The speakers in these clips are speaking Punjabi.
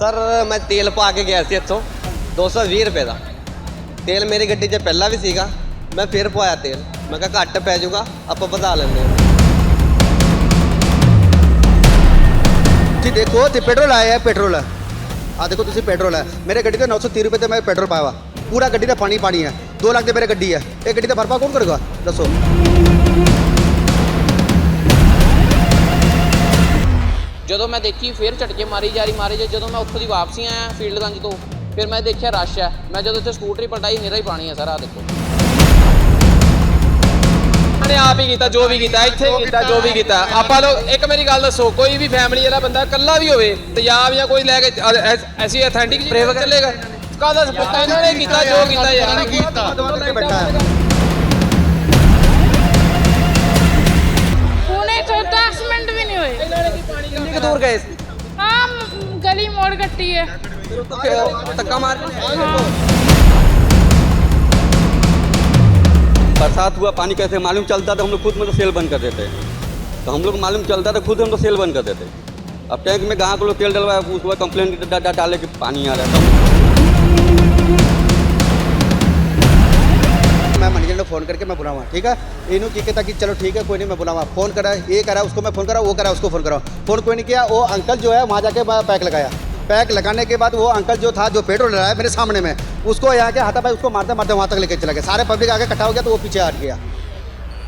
ਸਰ, ਮੈਂ ਤੇਲ ਪਾ ਕੇ ਗਿਆ ਸੀ ਇੱਥੋਂ 220 ਰੁਪਏ ਦਾ। ਤੇਲ ਮੇਰੀ ਗੱਡੀ 'ਚ ਪਹਿਲਾਂ ਵੀ ਸੀਗਾ, ਮੈਂ ਫਿਰ ਪਵਾਇਆ ਤੇਲ। ਮੈਂ ਕਿਹਾ ਘੱਟ ਪੈ ਜਾਊਗਾ, ਆਪਾਂ ਵਧਾ ਲੈਂਦੇ ਹਾਂ। ਤੁਸੀਂ ਦੇਖੋ ਤੇ ਪੈਟਰੋਲ ਆਇਆ ਹੈ ਪੈਟਰੋਲ ਹੈ ਆ ਦੇਖੋ ਤੁਸੀਂ ਪੈਟਰੋਲ ਹੈ। ਮੇਰੇ ਗੱਡੀ ਤੇ 930 ਰੁਪਏ ਤੇ ਮੈਂ ਪੈਟਰੋਲ ਪਾਇਆ ਪੂਰਾ ਗੱਡੀ ਦਾ ਪਾਣੀ ਪਾਣੀ ਹੈ। 2 ਲੱਖ ਦੇ ਮੇਰੇ ਗੱਡੀ ਹੈ। ਇਹ ਗੱਡੀ ਦਾ ਭਰਪਾ ਕੌਣ ਕਰੇਗਾ? ਦੱਸੋ। ਮੈਂ ਦੇਖੀ ਫਿਰ ਝਟਕੇ ਮਾਰੀ ਜਾ ਰਹੀ ਮਾਰੀ ਜਾ ਜਦੋਂ ਮੈਂ ਉੱਥੋਂ ਦੀ ਵਾਪਸੀ ਆਇਆ ਫੀਲਡਗੰਜ ਤੋਂ ਫਿਰ ਮੈਂ ਦੇਖਿਆ ਰਸ਼ ਹੈ। ਮੈਂ ਜਦੋਂ ਇੱਥੇ ਸਕੂਟਰੀ ਪਲਟਾਈ ਨਿਰਾ ਹੀ ਪਾਣੀ ਹੈ ਸਾਰਾ ਦੇਖੋ। ਨੇ ਆਪ ਹੀ ਕੀਤਾ ਜੋ ਵੀ ਕੀਤਾ ਇੱਥੇ ਹੀ ਕੀਤਾ ਜੋ ਵੀ ਕੀਤਾ। ਆਪਾਂ ਲੋਕ ਇੱਕ ਮੇਰੀ ਗੱਲ ਦੱਸੋ ਕੋਈ ਵੀ ਫੈਮਿਲੀ ਵਾਲਾ ਬੰਦਾ ਇਕੱਲਾ ਵੀ ਹੋਵੇ ਤੇਜ਼ਾਬ ਜਾਂ ਕੋਈ ਲੈ ਕੇ ਐਸੀ ਅਥੈਂਟਿਕ ਚੱਲੇਗਾ। ਕਾਹਦਾ ਸਪੋਰਟ? ਇਹਨਾਂ ਨੇ ਕੀਤਾ ਜੋ ਕੀਤਾ ਯਾਰ। ਹੁਣੇ कितनी दूर गए गली मोड़ कट्टी है। तो हाँ। बरसात हुआ पानी कैसे मालूम चलता था? हम लोग खुद मतलब सेल बंद कर देते। तो हम लोग मालूम चलता था खुद हम तो सेल बंद कर देते। अब टैंक में ग्राहक लोग तेल डलवाया उस बाद कंप्लेन डाले कि पानी आ रहा था मैं मैनेजर ने फ़ोन करके मैं बुलावा ठीक है इन्हों की कहता कि चलो ठीक है कोई नहीं मैं बुलावा फ़ोन करा ये करा उसको मैं फ़ोन करा वो करा उसको फ़ोन करा फ़ोन कोई नहीं किया वो अंकल जो है वहाँ जाके मैं पैक लगाया पैक लगाने के बाद वो अंकल जो था जो पेट्रोल लगाया मेरे सामने में उसको यहाँ के हाथा भाई उसको मारते मारते वहाँ तक लेके चला गया सारे पब्लिक आगे इकट्ठा हो गया तो वो पीछे हट गया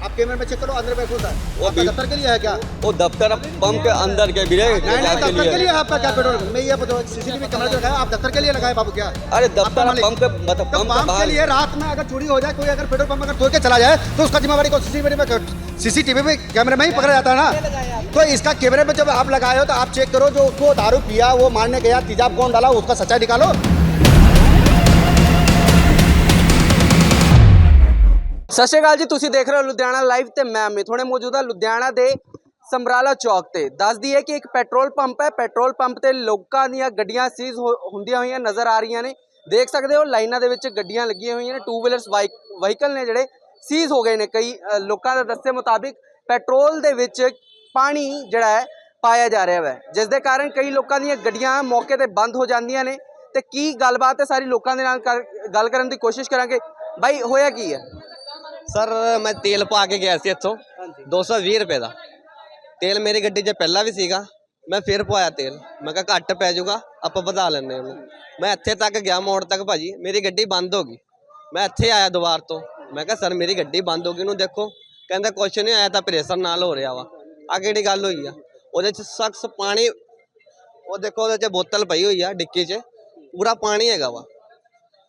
आप कैमरे में चेक करो अंदर बैठो था वो दफ्तर के लिए है क्या? वो दफ्तर पंप के अंदर के भी नहीं नहीं दफ्तर के लिए आपका क्या पेट्रोल? मैं ये बताओ सीसीटीवी कैमरा जो लगाया आप दफ्तर के लिए लगाए बाबू क्या? अरे दफ्तर पंप के मतलब तो पंप के लिए रात में अगर चोरी हो जाए कोई अगर पेट्रोल पंप अगर तोड़ के चला जाए तो उसका जिम्मेवारी को सीसीटीवी में सीसीटीवी में कैमरे में ही पकड़ा जाता है ना? तो इसका कैमरे में जब आप लगाए हो तो आप चेक करो जो उसको दारू पिया वो मारने गया तेजाब कौन डाला उसका सच्चाई निकालो। ਸਤਿ ਸ਼੍ਰੀ ਅਕਾਲ ਜੀ, ਤੁਸੀਂ ਦੇਖ ਰਹੇ ਹੋ ਲੁਧਿਆਣਾ ਲਾਈਵ ਤੇ ਮੈਂ ਅਮਿਤ। ਹੁਣੇ ਮੌਜੂਦ ਹਾਂ ਲੁਧਿਆਣਾ ਦੇ ਸਮਰਾਲਾ ਚੌਕ ਤੇ। ਦੱਸਦੀ ਹੈ ਕਿ ਇੱਕ ਪੈਟਰੋਲ ਪੰਪ ਹੈ। ਪੈਟਰੋਲ ਪੰਪ ਤੇ ਲੋਕਾਂ ਦੀਆਂ ਗੱਡੀਆਂ ਸੀਜ਼ ਹੁੰਦੀਆਂ ਹੋਈਆਂ ਨਜ਼ਰ ਆ ਰਹੀਆਂ ਨੇ। ਦੇਖ ਸਕਦੇ ਹੋ, ਲਾਈਨਾਂ ਦੇ ਵਿੱਚ ਗੱਡੀਆਂ ਲੱਗੀਆਂ ਹੋਈਆਂ ਨੇ। ਟੂ ਵੀਲਰਸ ਵਾਹੀਕਲ ਨੇ ਜਿਹੜੇ ਸੀਜ਼ ਹੋ ਗਏ ਨੇ। ਕਈ ਲੋਕਾਂ ਦੇ ਦੱਸੇ ਮੁਤਾਬਿਕ ਪੈਟਰੋਲ ਦੇ ਵਿੱਚ ਪਾਣੀ ਜਿਹੜਾ ਹੈ, ਪਾਇਆ ਜਾ ਰਿਹਾ ਹੈ ਜਿਸ ਦੇ ਕਾਰਨ ਕਈ ਲੋਕਾਂ ਦੀਆਂ ਗੱਡੀਆਂ ਮੌਕੇ ਤੇ ਬੰਦ ਹੋ ਜਾਂਦੀਆਂ ਨੇ। ਤੇ ਕੀ ਗੱਲਬਾਤ ਹੈ? ਸਾਰੀ ਲੋਕਾਂ ਦੇ ਨਾਲ ਕਰ- ਗੱਲ ਕਰਨ ਦੀ ਕੋਸ਼ਿਸ਼ ਕਰਾਂਗੇ। ਬਾਈ, ਹੋਇਆ ਕੀ ਹੈ? ਸਰ ਮੈਂ ਤੇਲ ਪਾ ਕੇ ਗਿਆ ਸੀ ਇੱਥੋਂ 220 ਰੁਪਏ ਦਾ। ਤੇਲ ਮੇਰੀ ਗੱਡੀ 'ਚ ਪਹਿਲਾਂ ਵੀ ਸੀਗਾ ਮੈਂ ਫਿਰ ਪਵਾਇਆ ਤੇਲ। ਮੈਂ ਕਿਹਾ ਘੱਟ ਪੈ ਜਾਊਗਾ ਆਪਾਂ ਵਧਾ ਲੈਂਦੇ ਹਾਂ ਉਹਨੂੰ। ਮੈਂ ਇੱਥੇ ਤੱਕ ਗਿਆ ਮੋੜ ਤੱਕ ਭਾਜੀ ਮੇਰੀ ਗੱਡੀ ਬੰਦ ਹੋ ਗਈ। ਮੈਂ ਇੱਥੇ ਆਇਆ ਦੁਬਾਰ ਤੋਂ। ਮੈਂ ਕਿਹਾ ਸਰ ਮੇਰੀ ਗੱਡੀ ਬੰਦ ਹੋ ਗਈ ਉਹਨੂੰ ਦੇਖੋ। ਕਹਿੰਦਾ ਕੁਛ ਨਹੀਂ ਆਇਆ ਤਾਂ ਪ੍ਰੈਸ਼ਰ ਨਾਲ ਹੋ ਰਿਹਾ ਵਾ। ਆ ਕਿਹੜੀ ਗੱਲ ਹੋਈ ਆ? ਉਹਦੇ 'ਚ ਸਖਸ ਪਾਣੀ ਉਹ ਦੇਖੋ ਉਹਦੇ 'ਚ ਬੋਤਲ ਪਈ ਹੋਈ ਆ ਡਿੱਕੀ 'ਚ। ਪੂਰਾ ਪਾਣੀ ਹੈਗਾ ਵਾ।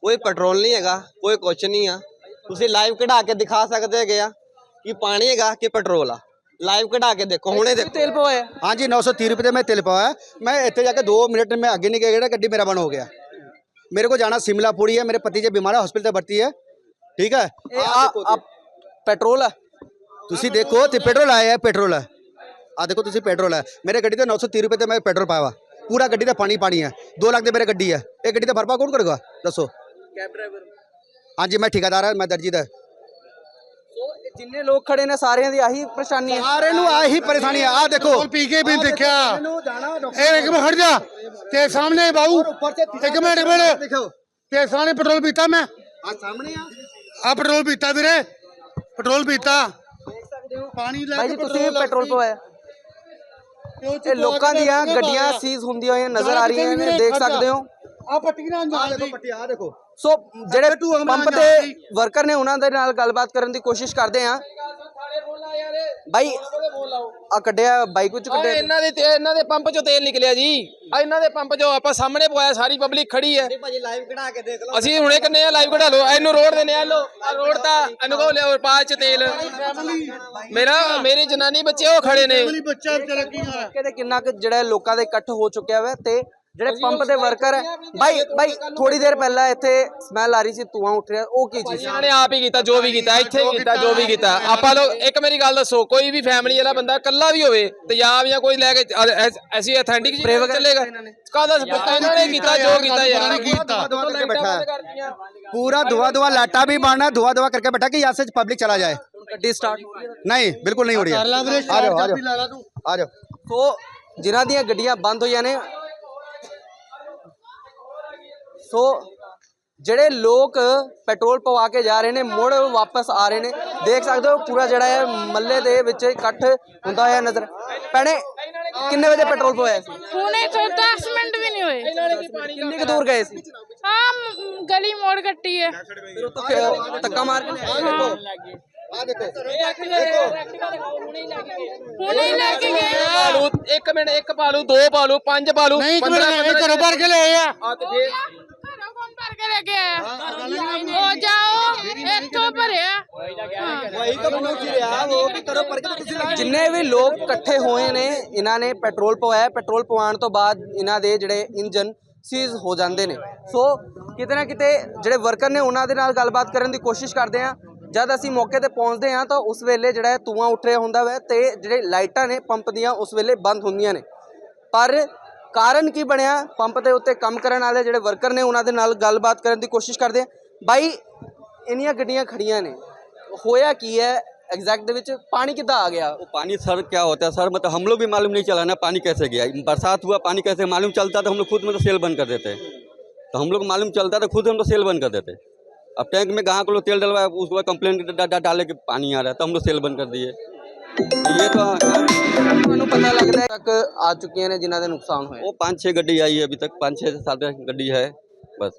ਕੋਈ ਪੈਟਰੋਲ ਨਹੀਂ ਹੈਗਾ ਕੋਈ ਕੁਛ ਨਹੀਂ ਆ। ਤੁਸੀਂ ਲਾਈਵ ਕਢਾ ਕੇ ਦਿਖਾ ਸਕਦੇ ਹੈਗੇ ਆ ਕਿ ਪਾਣੀ ਹੈਗਾ ਕਿ ਪੈਟਰੋਲ ਆ ਲਾਈਵ ਕਢਾ ਕੇ ਦੇਖੋ ਹੁਣੇ ਦੇਖੋ ਤੇਲ ਪਵਾਇਆ हाँ जी नौ सौ तीस रुपये में तेल पाया मैं इतने जाके दो मिनट में आगे नहीं गया गड्डी मेरा बंद हो गया मेरे को जाना शिमला पूरी है मेरे पति जी बीमार है हॉस्पिटल से भर्ती है ठीक है ਇਹ ਆ ਆ ਪੈਟਰੋਲ ਹੈ ਤੁਸੀਂ ਦੇਖੋ ਤੇ ਪੈਟਰੋਲ ਆਇਆ ਹੈ ਪੈਟਰੋਲ ਹੈ ਆ ਦੇਖੋ ਤੁਸੀਂ ਪੈਟਰੋਲ ਹੈ ਮੇਰੇ ਗੱਡੀ ਤੇ 930 ਰੁਪਏ ਤੇ ਮੈਂ ਪੈਟਰੋਲ ਪਾਇਆ ਵਾ ਪੂਰਾ ਗੱਡੀ ਦਾ ਪਾਣੀ ਪਾਣੀ ਹੈ 2 ਲੱਖ ਦੇ ਮੇਰੇ ਗੱਡੀ ਹੈ ਇਹ ਗੱਡੀ ਦਾ ਭਰਪਾ ਕੌਣ ਕਰੇਗਾ ਦੱਸੋ ਕੈਬ ਡਰਾਈਵਰ ਹਾਂਜੀ ਮੈਂ ਠੇਕੇਦਾਰ ਹਾਂ ਮੈਂ ਦਰਜੀ ਦਾ ਸੋ ਇਹ ਜਿੰਨੇ ਲੋਕ ਖੜੇ ਨੇ ਸਾਰਿਆਂ ਦੀ ਆਹੀ ਪਰੇਸ਼ਾਨੀ ਹੈ। ਸਾਰੇ ਨੂੰ ਆਹੀ ਪਰੇਸ਼ਾਨੀ ਆ ਦੇਖੋ ਪੀ ਕੇ ਵੀ ਦੇਖਿਆ। ਇਹ ਇੱਕ ਮਿੰਟ ਹਟ ਜਾ। ਤੇ ਸਾਹਮਣੇ ਬਾਊ। ਇੱਕ ਮਿੰਟ ਇੱਕ ਮਿੰਟ। ਦੇਖੋ ਤੇ ਸਾਹਮਣੇ ਪੈਟਰੋਲ ਪੀਤਾ ਮੈਂ। ਆ ਸਾਹਮਣੇ ਆ। ਆ ਪੈਟਰੋਲ ਪੀਤਾ ਵੀਰੇ। ਪੈਟਰੋਲ ਪੀਤਾ। ਪਾਣੀ ਲੈ ਕੇ ਤੁਸੀਂ ਪੈਟਰੋਲ ਪਵਾਇਆ। ਇਹ ਲੋਕਾਂ ਦੀਆਂ ਗੱਡੀਆਂ ਸੀਜ਼ ਹੁੰਦੀਆਂ ਹੋਈਆਂ ਨਜ਼ਰ ਆ ਰਹੀਆਂ ਨੇ ਦੇਖ ਸਕਦੇ ਹੋ। ਆ ਪੱਟੀ ਨਾ ਆ ਦੇਖੋ ਦੀ ਪੱਟੀ ਆ ਦੇਖੋ। ਸੋ ਜਿਹੜੇ ਪੰਪ। ਦੇ ਵਰਕਰ ਨੇ ਉਹਨਾਂ ਦੇ ਨਾਲ ਗੱਲਬਾਤ ਕਰਨ ਦੀ ਕੋਸ਼ਿਸ਼ ਕਰਦੇ ਆ ਬਾਈ ਆ ਕੱਢਿਆ ਬਾਈਕ ਵਿੱਚ ਕੱਢਿਆ ਇਹਨਾਂ ਦੇ ਤੇ ਇਹਨਾਂ ਦੇ ਪੰਪ ਚੋਂ ਤੇਲ ਨਿਕਲਿਆ ਜੀ। ਆ ਇਹਨਾਂ ਦੇ ਪੰਪ ਚੋਂ ਆਪਾਂ ਸਾਹਮਣੇ ਪਵਾਇਆ ਸਾਰੀ ਪਬਲਿਕ ਖੜੀ ਹੈ। ਭਾਜੀ ਲਾਈਵ ਕਢਾ ਕੇ ਦੇਖ ਲਓ। ਅਸੀਂ ਹੁਣੇ ਕੰਨੇ ਆ ਲਾਈਵ ਕਢਾ ਲਓ। ਇਹਨੂੰ ਰੋਡ ਦੇ ਨੇ ਲੋ ਆ ਰੋਡ ਤਾਂ ਅਨੁਭਵ ਲਿਆ ਪਾਲ ਚ ਤੇਲ। ਮੇਰਾ ਮੇਰੀ ਜਨਾਨੀ ਬੱਚੇ ਉਹ ਖੜੇ ਨੇ। ਅਗਲੀ ਬੱਚਾ ਵਿਚਾਰਾ ਕੀ ਹੋਇਆ ਕਿਤੇ ਕਿੰਨਾ ਕੁ ਜਿਹੜਾ ਲੋਕਾਂ ਦੇ ਇਕੱਠ ਹੋ ਚੁੱਕਿਆ ਵਾ ਤੇ ਜਿਹੜੇ ਪੰਪ ਦੇ ਵਰਕਰ ਹੈ ਬਾਈ ਬਾਈ ਥੋੜੀ ਦੇਰ ਪਹਿਲਾਂ ਇੱਥੇ ਸਮੈਲ ਆ ਰਹੀ ਸੀ ਧੂਆਂ ਉੱਠ ਰਿਹਾ ਉਹ ਕੀ ਚੀਜ਼ ਸੀ ਇਹਨਾਂ ਨੇ ਆਪ ਹੀ ਕੀਤਾ ਜੋ ਵੀ ਕੀਤਾ ਇੱਥੇ ਹੀ ਕੀਤਾ ਜੋ ਵੀ ਕੀਤਾ ਆਪਾਂ ਲੋਕ ਇੱਕ ਮੇਰੀ ਗੱਲ ਦੱਸੋ ਕੋਈ ਵੀ ਫੈਮਿਲੀ ਵਾਲਾ ਬੰਦਾ ਇਕੱਲਾ ਵੀ ਹੋਵੇ ਤੇਜ਼ਾਬ ਜਾਂ ਕੋਈ ਲੈ ਕੇ ਅ- ਐ- ਐਸੀ ਅਥੈਂਟਿਕ ਜੀ ਚੱਲੇਗਾ ਕਾਹਦਾ ਸਪੋਰਟ ਇਹਨਾਂ ਨੇ ਕੀਤਾ ਜੋ ਕੀਤਾ ਯਾਰ धुआं धुआं करके बैठा है पूरा धुआं धुआं लाटा भी मारना है धुआं धुआं करके बैठा कि यहाँ से पब्लिक चला जाए ਗੱਡੀ ਸਟਾਰਟ नहीं बिल्कुल नहीं हो रही है ਲਾ ਵੀਰੇ आ जाओ आ ਚਾਬੀ ਲਾ ਲਾ जाओ ਤੂੰ आ जाओ ਸੋ ਜਿਨ੍ਹਾਂ ਦੀਆਂ ਗੱਡੀਆਂ ਬੰਦ ਹੋਈਆਂ ਨੇ ਸੋ ਜਿਹੜੇ ਲੋਕ ਪੈਟਰੋਲ ਪਵਾ ਕੇ ਜਾ ਰਹੇ ਨੇ ਮੁੜ ਵਾਪਸ ਆ ਰਹੇ ਨੇ ਦੇਖ ਸਕਦੇ ਹੋ ਪੂਰਾ ਜਿਹੜਾ ਹੈ ਮੱਲੇ ਦੇ ਵਿੱਚ ਇਕੱਠ ਹੁੰਦਾ ਹੋਇਆ ਨਜ਼ਰ ਭੈਣੇ ਕਿੰਨੇ ਵਜੇ ਪੈਟਰੋਲ ਪਵਾਇਆ ਸੀ ਹੁਣੇ ਤੋਂ 10 ਮਿੰਟ ਵੀ ਨਹੀਂ ਹੋਏ ਕਿੰਨੇ ਕੁ ਦੂਰ ਗਏ ਸੀ ਹਾਂ ਗਲੀ ਮੋੜ ਕੱਟੀ ਹੈ ਫਿਰ ਉੱਤੋਂ ਧੱਕਾ ਮਾਰ ਕੇ ਦੇਖੋ ਆ ਦੇਖੋ ਹੁਣੇ ਲੈ ਕੇ ਗਏ ਪਾਲੂ 1 ਮਿੰਟ 1 ਪਾਲੂ 2 ਪਾਲੂ 5 ਪਾਲੂ ਨਹੀਂ ਕਰੋ ਭਰ ਕੇ ਲਏ ਆ ਆ ਤੇ ਫੇਰ ਜਿੰਨੇ ਵੀ ਲੋਕ ਇਕੱਠੇ ਹੋਏ ਨੇ ਇਹਨਾਂ ਨੇ ਪੈਟਰੋਲ ਪਵਾਇਆ। ਪੈਟਰੋਲ ਪਵਾਉਣ ਤੋਂ ਬਾਅਦ ਇਹਨਾਂ ਦੇ ਜਿਹੜੇ ਇੰਜਨ ਸੀਜ਼ ਹੋ ਜਾਂਦੇ ਨੇ। ਸੋ ਕਿਤੇ ਨਾ ਕਿਤੇ ਜਿਹੜੇ ਵਰਕਰ ਨੇ ਉਹਨਾਂ ਦੇ ਨਾਲ ਗੱਲਬਾਤ ਕਰਨ ਦੀ ਕੋਸ਼ਿਸ਼ ਕਰਦੇ ਆ ਜਦ ਅਸੀਂ ਮੌਕੇ ਤੇ ਪਹੁੰਚਦੇ ਆ ਤਾਂ ਉਸ ਵੇਲੇ ਜਿਹੜਾ ਧੂਆਂ ਉੱਠ ਰਿਹਾ ਹੁੰਦਾ ਵੈ ਤੇ ਜਿਹੜੇ ਲਾਈਟਾਂ ਨੇ ਪੰਪ ਦੀਆਂ ਉਸ ਵੇਲੇ ਬੰਦ ਹੁੰਦੀਆਂ ਨੇ। ਪਰ ਕਾਰਨ ਕੀ ਬਣਿਆ ਪੰਪ ਦੇ ਉੱਤੇ ਕੰਮ ਕਰਨ ਵਾਲੇ ਜਿਹੜੇ ਵਰਕਰ ਨੇ ਉਹਨਾਂ ਦੇ ਨਾਲ ਗੱਲਬਾਤ ਕਰਨ ਦੀ ਕੋਸ਼ਿਸ਼ ਕਰਦੇ ਆ ਬਾਈ ਇੰਨੀਆਂ ਗੱਡੀਆਂ ਖੜੀਆਂ ਨੇ ਹੋਇਆ ਕੀ ਹੈ ਐਗਜ਼ੈਕਟ ਦੇ ਵਿੱਚ ਪਾਣੀ ਕਿੱਦਾਂ ਆ ਗਿਆ वो पानी सर क्या होता है सर मतलब हम लोग भी मालूम नहीं चला ना पानी कैसे गया बरसात हुआ पानी कैसे मालूम चलता तो हम लोग खुद मतलब सेल बंद कर देते तो हम लोग मालूम चलता तो खुद हम लोग सेल बंद कर देते अब टैंक में कहाँ को लोग तेल डलवाया उसके बाद कंप्लेन डा, डा, डाले कि पानी आ रहा है तो हम लोग सेल बंद कर दिए ये तो ਤੁਹਾਨੂੰ ਪਤਾ ਲੱਗਦਾ ਹੈ ਤੱਕ ਆ ਚੁੱਕੀਆਂ ਨੇ ਜਿਨ੍ਹਾਂ ਦੇ ਨੁਕਸਾਨ ਹੋਏ वो पाँच छः गड्डी आई है अभी तक पाँच छः सात गड्डी है बस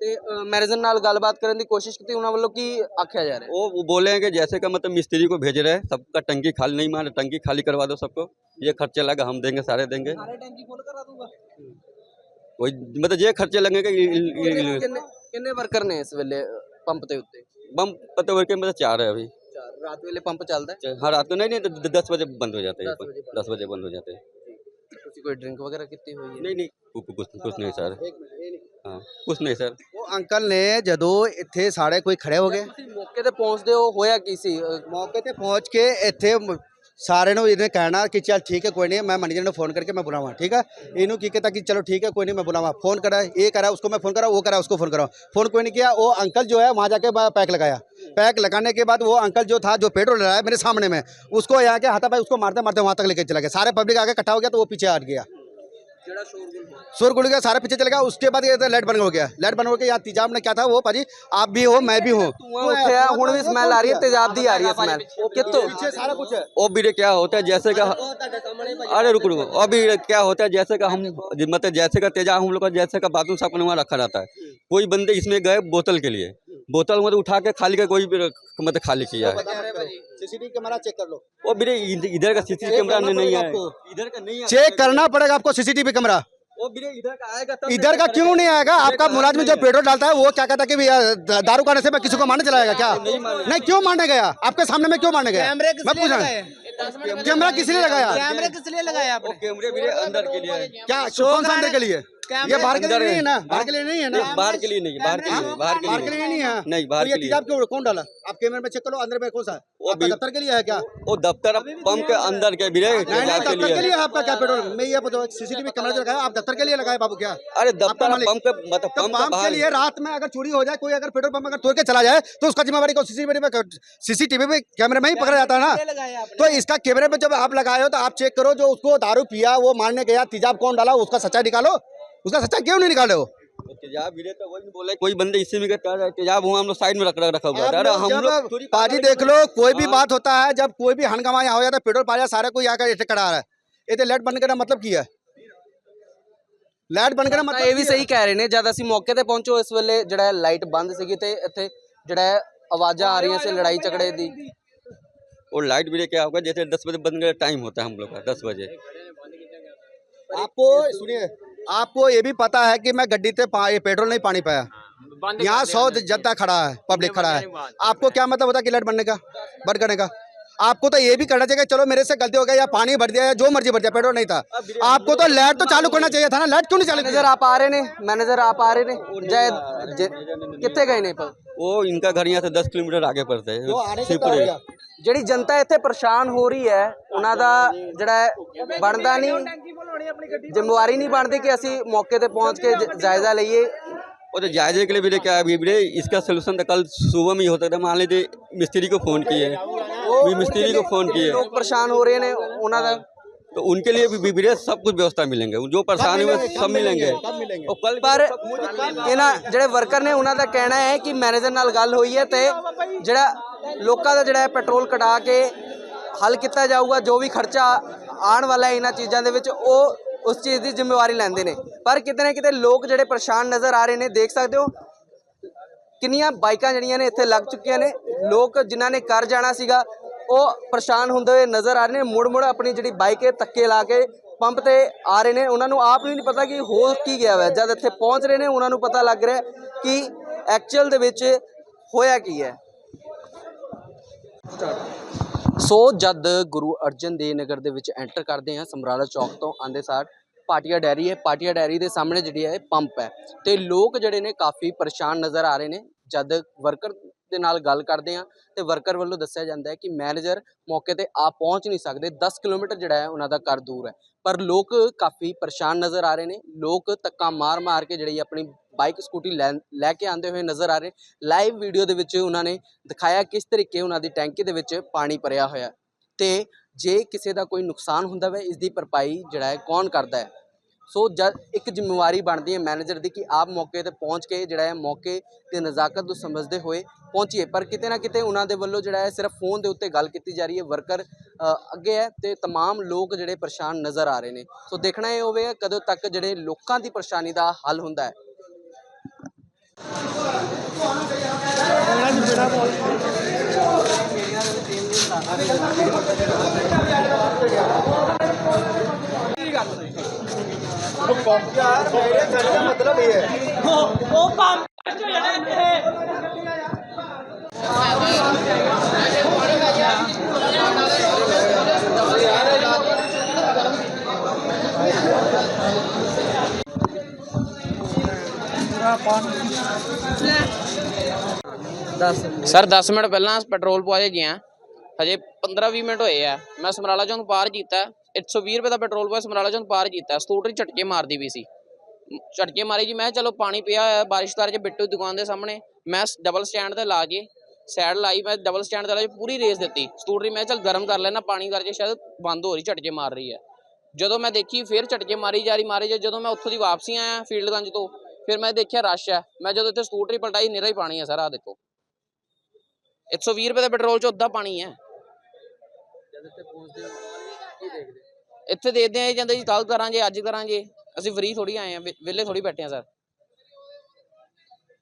ਤੇ ਮੈਰਿਜਨ ਨਾਲ ਗੱਲਬਾਤ ਕਰਨ ਦੀ ਕੋਸ਼ਿਸ਼ ਕੀਤੀ ਉਹਨਾਂ ਵੱਲੋਂ ਕੀ ਆਖਿਆ ਜਾ ਰਿਹਾ वो वो बोले हैं कि जैसे का मतलब मिस्त्री को भेज रहे हैं सबका टंकी खाली नहीं मान टंकी खाली करवा दो सबको ये खर्चे लगा हम देंगे सारे देंगे ਸਾਰੇ ਟੈਂਕੀ ਫੁੱਲ ਕਰਾ ਦੂੰਗਾ वही मतलब ये खर्चे लगेंगे इ- इ- इ- ਕਿੰਨੇ ਕਿੰਨੇ ਵਰਕਰ ਨੇ ਇਸ ਵੇਲੇ ਪੰਪ ਦੇ ਉੱਤੇ बम पता वर्क में तो चार है अभी ਚਾਰ ਰਾਤ ਵੇਲੇ ਪੰਪ ਚੱਲਦਾ ਹੈ हाँ रात को नहीं नहीं तो द- दस बजे बंद हो जाते हैं 10 बजे बंद। दस बजे बंद हो जाते हैं ਤੁਸੀਂ ਕੋਈ ਡਰਿੰਕ ਵਗੈਰਾ ਕੀਤੀ ਹੋਈ ਹੈ नहीं नहीं कु- कुछ कुछ नहीं सर हाँ कुछ नहीं सर वो अंकल ने ਜਦੋਂ ਇੱਥੇ ਸਾਰੇ ਕੋਈ ਖੜੇ ਹੋ ਗਏ ਤੁਸੀਂ ਮੌਕੇ ਤੇ ਪਹੁੰਚਦੇ ਹੋ ਹੋਇਆ ਕੀ ਸੀ ਅ, ਮੌਕੇ ਤੇ ਪਹੁੰਚ ਕੇ ਇੱਥੇ ਮ- ਸਾਰੇ ਨੂੰ ਇਹਨੇ ਕਹਿਣਾ ਕਿ ਚੱਲ ਠੀਕ ਹੈ ਕੋਈ नहीं मैं मैनेजर ने फोन करके मैं बुलावा ठीक है इन्हों की कहता कि चलो ठीक है कोई नहीं मैं बुलावा फोन करा ये करा उसको मैं फोन करा वो करा उसको फोन करा फोन कोई नहीं किया वो अंकल जो है वहाँ जाके मैं पैक लगाया पैक लगाने के बाद वो अंकल जो था जो पेट्रोल डलाया मेरे सामने में उसको यहाँ के हाथा भाई उसको मारते मारते वहाँ तक लेके चला गया। सारे पब्लिक आगे इकट्ठा हो गया तो वो पीछे हट गया। सुर गुड़ गया सारे पीछे चले गया उसके बाद लाइट बंद हो गया। लाइट बंद हो गया तेजाब ने क्या था वो भाजी आप भी हो मैं भी हूँ। हूँ भी स्मेल आ रही है तेजाब दी आ रही है स्मेल कितो सारा कुछ है। ओ भी क्या होता है जैसे का अरे रुक रुको अभी क्या होता है जैसे का हम मतलब जैसे का तेजाब हम लोग का जैसे का बाथरूम साफ़ करने वहाँ रखा जाता है। हम्म। कोई बंदे इसमें गए बोतल के लिए। बोतल मतलब उठा के खाली का कोई भी मतलब खाली किया है। सीसीटीवी कैमरा चेक कर लो। वो मेरे इधर का सीसीटीवी कैमरा नहीं है। इधर का नहीं है चेक करना पड़ेगा आपको सीसीटीवी कैमरा वो मेरे इधर का आएगा तब इधर का क्यों नहीं आएगा? आपका मुलाजिम जो पेट्रोल डालता है वो क्या कहता है कि दारू खाने से मैं किसी को मारने चलाएगा क्या? नहीं क्यों मारने गया? आपके सामने में क्यों मारने गया? मैं पूछ। रहा हूँ। कैमरा किस लिए लगाया? कैमरे किस लिए लगाया कैमरे मेरे अंदर के लिए। क्या कौन सा अंदर के लिए? ये बाहर के लिए नहीं है ना? बाहर के लिए नहीं है ना? बाहर के लिए नहीं बाहर के लिए बाहर के बाहर के लिए नहीं है? नहीं बाहर तो के लिए तेजाब क्यों कौन डाला? आप कैमरे में चेक करो अंदर में कौन सा है? वो दफ्तर के लिए है क्या? वो दफ्तर पंप के अंदर के भी दफ्तर के लिए आपका क्या पेट्रोल मैं ये बताओ सीसीटीवी कैमरा जो लगाया आप दफ्तर के लिए लगाए बाबू क्या? अरे दफ्तर पंप के मतलब तो पंप के के बाहर लिए रात में अगर चोरी हो जाए कोई अगर पेट्रोल पंप अगर तोड़ के चला जाए तो उसका जिम्मेवारी को सीसीटीवी में सीसीटीवी में कैमरे में ही पकड़ा जाता है ना? तो इसका कैमरे में जब आप लगाए हो तो आप चेक करो जो उसको दारू पिया वो मारने गया तेजाब कौन डाला उसका सच्चाई निकालो। उसका सच्चाई क्यों नहीं निकाले हो तो तेजाब गिरे तो वही बोला कोई बंदे इसी में कहता है तेजाब हुआ हम लोग साइड में रख रखा हुआ है आप अरे लोग हम जब लोग थोड़ी पाजी देख लो कोई भी बात होता है जब कोई भी हंगामा यहाँ हो जाता है पेट्रोल पा जाए सारे कोई आकर इसे करा रहा है ये तो लाइट बंद करना मतलब की है लाइट बंद करना ਤਾਂ मतलब ਇਹ ਵੀ की है? ਸਹੀ ਕਹਿ ਰਹੇ ਨੇ ਜਦ ਅਸੀਂ ਮੌਕੇ ਤੇ ਪਹੁੰਚੋ ਇਸ ਵੇਲੇ ਜਿਹੜਾ ਹੈ ਲਾਈਟ ਬੰਦ ਸੀਗੀ ਤੇ ਇੱਥੇ ਜਿਹੜਾ ਹੈ ਆਵਾਜ਼ਾਂ ਆ ਰਹੀਆਂ ਸੀ ਲੜਾਈ ਝਗੜੇ ਦੀ और लाइट भी क्या होगा जैसे दस बजे बंद का टाइम होता है हम लोग का दस बजे आपको सुनिए आपको ये भी पता है कि मैं गड्डी पे पा- ये पेट्रोल नहीं पानी पाया यहाँ सौ जनता खड़ा है पब्लिक खड़ा है आपको क्या मतलब होता है कि लाइट बनने का बंद करने का आपको तो ये भी करना चाहिए कि चलो मेरे से गलती हो गई या पानी भर दिया या जो मर्जी भर दिया पेट्रोल नहीं था आपको तो लाइट तो चालू करना चाहिए था ना लाइट क्यों नहीं चालू ਮੈਨੇਜਰ ਆਪ ਆ ਰਹੇ ਨੇ ਮੈਨੇਜਰ ਆਪ ਆ ਰਹੇ ਨੇ ਜੈ ਜੈ- ਕਿੱਥੇ ਗਏ ਨੇ ਪਰ वो इनका घर यहाँ से दस किलोमीटर आगे पड़ता वो है आने से शिवपुरी पहले गया। ਜਿਹੜੀ ਜਨਤਾ ਇੱਥੇ ਪਰੇਸ਼ਾਨ ਹੋ ਰਹੀ ਹੈ ਉਹਨਾਂ ਦਾ ਜਿਹੜਾ ਹੈ ਬਣਦਾ ਨਹੀਂ ਜ਼ਿੰਮੇਵਾਰੀ ਨਹੀਂ ਬਣਦੀ ਕਿ ਅਸੀਂ ਮੌਕੇ ਤੇ ਪਹੁੰਚ ਕੇ ਜ- ਜਾਇਜ਼ਾ ਲਈਏ और तो जायजे के लिए भी क्या है अभी भी इसका सोल्यूशन तो कल सुबह में ही होता था मान लीजिए मिस्त्री को फ़ोन किए भी मिस्त्री को फ़ोन किए ਲੋਕ ਪਰੇਸ਼ਾਨ ਹੋ ਰਹੇ ਨੇ ਉਹਨਾਂ ਦਾ तो उनके लिए भी विभिन्न सब कुछ व्यवस्था मिलेंगे जो परेशानी हुए सब मिलेंगे और कल ਪਰ ਇਹਨਾਂ ਜਿਹੜੇ ਵਰਕਰ ਨੇ ਉਹਨਾਂ ਦਾ ਕਹਿਣਾ ਹੈ ਕਿ ਮੈਨੇਜਰ ਨਾਲ ਗੱਲ ਹੋਈ ਹੈ ਤੇ ਜਿਹੜਾ ਲੋਕਾਂ ਦਾ ਜਿਹੜਾ ਹੈ ਪੈਟਰੋਲ ਕਟਾ ਕੇ ਹੱਲ ਕੀਤਾ ਜਾਊਗਾ ਜੋ ਵੀ ਖਰਚਾ ਆਉਣ ਵਾਲਾ ਇਹਨਾਂ ਚੀਜ਼ਾਂ ਦੇ ਵਿੱਚ, ਉਹ ਉਸ ਚੀਜ਼ ਦੀ ਜ਼ਿੰਮੇਵਾਰੀ ਲੈਂਦੇ ਨੇ। ਪਰ ਕਿਤੇ ਨਾ ਕਿਤੇ ਲੋਕ ਜਿਹੜੇ ਪਰੇਸ਼ਾਨ ਨਜ਼ਰ ਆ ਰਹੇ ਨੇ, ਦੇਖ ਸਕਦੇ ਹੋ, ਕਿੰਨੀਆਂ ਬਾਈਕਾਂ ਜਿਹੜੀਆਂ ਨੇ ਇੱਥੇ ਲੱਗ ਚੁੱਕੀਆਂ ਨੇ। ਲੋਕ ਜਿਨ੍ਹਾਂ ਨੇ ਕਰ ਜਾਣਾ ਸੀਗਾ, ਉਹ ਪਰੇਸ਼ਾਨ ਹੁੰਦੇ ਹੋਏ ਨਜ਼ਰ ਆ ਰਹੇ ਨੇ। ਮੁੜ ਮੁੜ ਆਪਣੀ ਜਿਹੜੀ ਬਾਈਕ ਹੈ ਧੱਕੇ ਲਾ ਕੇ ਪੰਪ ਤੇ ਆ ਰਹੇ ਨੇ। ਉਹਨਾਂ ਨੂੰ ਆਪ ਨੂੰ ਨਹੀਂ ਪਤਾ ਕਿ ਹੋ ਕੀ ਗਿਆ ਹੋਇਆ ਜਦ ਇੱਥੇ ਪਹੁੰਚ ਰਹੇ ਨੇ, ਉਹਨਾਂ ਨੂੰ ਪਤਾ ਲੱਗ ਰਿਹਾ ਕਿ ਐਕਚੁਅਲ ਦੇ ਵਿੱਚ ਹੋਇਆ ਕੀ ਹੈ। ਸੋ ਜਦ ਗੁਰੂ ਅਰਜਨ ਦੇਵ ਨਗਰ ਦੇ ਵਿੱਚ ਐਂਟਰ ਕਰਦੇ ਹਾਂ, ਸਮਰਾਲਾ ਚੌਕ ਤੋਂ ਆਂਦੇ ਸਾਰ ਪਾਟੀਆ ਡੈਰੀ ਹੈ। ਪਾਟੀਆ ਡੈਰੀ ਦੇ ਸਾਹਮਣੇ ਜਿਹੜੀ ਹੈ ਪੰਪ ਹੈ। ਤੇ ਲੋਕ ਜਿਹੜੇ ਨੇ ਕਾਫੀ ਪਰੇਸ਼ਾਨ ਨਜ਼ਰ ਆ ਰਹੇ ਨੇ। ਜਦ ਵਰਕਰ ਦੇ ਨਾਲ ਗੱਲ ਕਰਦੇ ਆ ਤੇ ਵਰਕਰ ਵੱਲੋਂ ਦੱਸਿਆ ਜਾਂਦਾ ਹੈ ਕਿ ਮੈਨੇਜਰ ਮੌਕੇ ਤੇ ਆ ਪਹੁੰਚ ਨਹੀਂ ਸਕਦੇ। 10 ਕਿਲੋਮੀਟਰ ਜਿਹੜਾ ਹੈ ਉਹਨਾਂ ਦਾ ਘਰ ਦੂਰ ਹੈ। ਪਰ ਲੋਕ ਕਾਫੀ ਪਰੇਸ਼ਾਨ ਨਜ਼ਰ ਆ ਰਹੇ ਨੇ। ਲੋਕ ਧੱਕਾ ਮਾਰ ਮਾਰ ਕੇ ਜਿਹੜੀ ਆਪਣੀ ਬਾਈਕ ਸਕੂਟੀ ਲੈ ਲੈ ਕੇ ਆਉਂਦੇ ਹੋਏ ਨਜ਼ਰ ਆ ਰਹੇ ਲਾਈਵ ਵੀਡੀਓ ਦੇ ਵਿੱਚ ਉਹਨਾਂ ਨੇ ਦਿਖਾਇਆ ਕਿਸ ਤਰੀਕੇ ਉਹਨਾਂ ਦੀ ਟੈਂਕੀ ਦੇ ਵਿੱਚ ਪਾਣੀ ਭਰਿਆ ਹੋਇਆ ਤੇ ਜੇ ਕਿਸੇ ਦਾ ਕੋਈ ਨੁਕਸਾਨ ਹੁੰਦਾ ਵੇ, ਇਸ ਦੀ ਭਰਪਾਈ ਜਿਹੜਾ ਹੈ ਕੌਣ ਕਰਦਾ ਹੈ? ਸੋ ਜਦ ਇੱਕ ਜ਼ਿੰਮੇਵਾਰੀ ਬਣਦੀ ਹੈ ਮੈਨੇਜਰ ਦੀ ਕਿ ਆਪ ਮੌਕੇ ਤੇ ਪਹੁੰਚ ਕੇ ਜਿਹੜਾ ਹੈ ਮੌਕੇ ਤੇ ਨਜ਼ਾਕਤ ਨੂੰ ਸਮਝਦੇ ਹੋਏ ਪਹੁੰਚੀਏ ਪਰ ਕਿਤੇ ਨਾ ਕਿਤੇ ਉਹਨਾਂ ਦੇ ਵੱਲੋਂ ਜਿਹੜਾ ਹੈ ਸਿਰਫ ਫੋਨ ਦੇ ਉੱਤੇ ਗੱਲ ਕੀਤੀ ਜਾ ਰਹੀ ਹੈ ਵਰਕਰ ਅੱਗੇ ਹੈ ਤੇ तमाम ਲੋਕ ਜਿਹੜੇ ਪਰੇਸ਼ਾਨ ਨਜ਼ਰ ਆ ਰਹੇ ਨੇ ਸੋ ਦੇਖਣਾ ਇਹ ਹੋਵੇਗਾ ਕਦੋਂ ਤੱਕ ਜਿਹੜੇ ਲੋਕਾਂ ਦੀ ਪਰੇਸ਼ਾਨੀ ਦਾ ਹੱਲ ਹੁੰਦਾ ਹੈ मतलब ये है ਸਰ 10 ਮਿੰਟ ਪਹਿਲਾਂ ਪੈਟਰੋਲ ਪਵਾਏ ਗਿਆ ਹਜੇ 15-20 ਮਿੰਟ ਹੋਏ ਆ। ਮੈਂ ਸਮਰਾਲਾ ਚੌਂਕ ਪਾਰ ਕੀਤਾ। 120 ਰੁਪਏ ਦਾ ਪੈਟਰੋਲ ਪਵਾਇਆ, ਸਮਰਾਲਾ ਚੌਂਕ ਪਾਰ ਕੀਤਾ। ਸਕੂਟਰ ਝਟਕੇ ਮਾਰਦੀ ਵੀ ਸੀ। ਝਟਕੇ ਮਾਰੀ ਜੀ, ਮੈਂ ਚਲੋ ਪਾਣੀ ਪਿਆ ਹੋਇਆ, ਬਾਰਿਸ਼ ਤਾਰ ਚ ਬਿੱਟੂ ਦੁਕਾਨ ਦੇ ਸਾਹਮਣੇ। ਮੈਂ ਡਬਲ ਸਟੈਂਡ ਤੇ ਲਾ ਕੇ ਸਾਈਡ ਲਾਈ, ਮੈਂ ਡਬਲ ਸਟੈਂਡ ਤੇ ਲਾ ਕੇ ਪੂਰੀ ਰੇਸ ਦਿੱਤੀ। ਸਕੂਟਰੀ ਮੈਂ ਕਿਹਾ ਚੱਲ ਗਰਮ ਕਰ ਲੈਣਾ ਪਾਣੀ ਕਰਕੇ ਸ਼ਾਇਦ ਬੰਦ ਹੋ ਰਹੀ, ਝਟਕੇ ਮਾਰ ਰਹੀ ਹੈ। ਜਦੋਂ ਮੈਂ ਦੇਖੀ, ਫਿਰ ਝਟਕੇ ਮਾਰੀ ਜਾ ਰਹੀ, ਮਾਰੀ ਜਦੋਂ ਮੈਂ ਉੱਥੋਂ ਦੀ ਵਾਪਸੀ ਆਇਆ, ਫੀਲਡ ਗੰਜ ਤੋਂ ਫਿਰ ਮੈਂ ਦੇਖਿਆ ਰਸ਼ ਹੈ। ਮੈਂ ਜਦੋਂ ਇੱਥੇ ਸਕੂਟਰੀ ਪਲਟਾਈ ਨਿਰਾ ਹੀ ਪਾਣੀ ਹੈ ਸਰ ਆਹ ਦੇਖੋ। 120 ਰੁਪਏ ਦੇ ਪੈਟਰੋਲ ਚ ਅੱਧਾ ਪਾਣੀ ਹੈ। ਇੱਥੇ ਦੇਖਦੇ? ਆ ਇਹ ਜਾਂਦੇ ਜੀ ਕੱਲ ਕਰਾਂਗੇ ਅੱਜ ਕਰਾਂਗੇ। ਅਸੀਂ ਫ੍ਰੀ ਥੋੜੀ ਆਏ ਆ ਵਿਹਲੇ ਥੋੜੀ ਬੈਠੇ ਆ ਸਰ।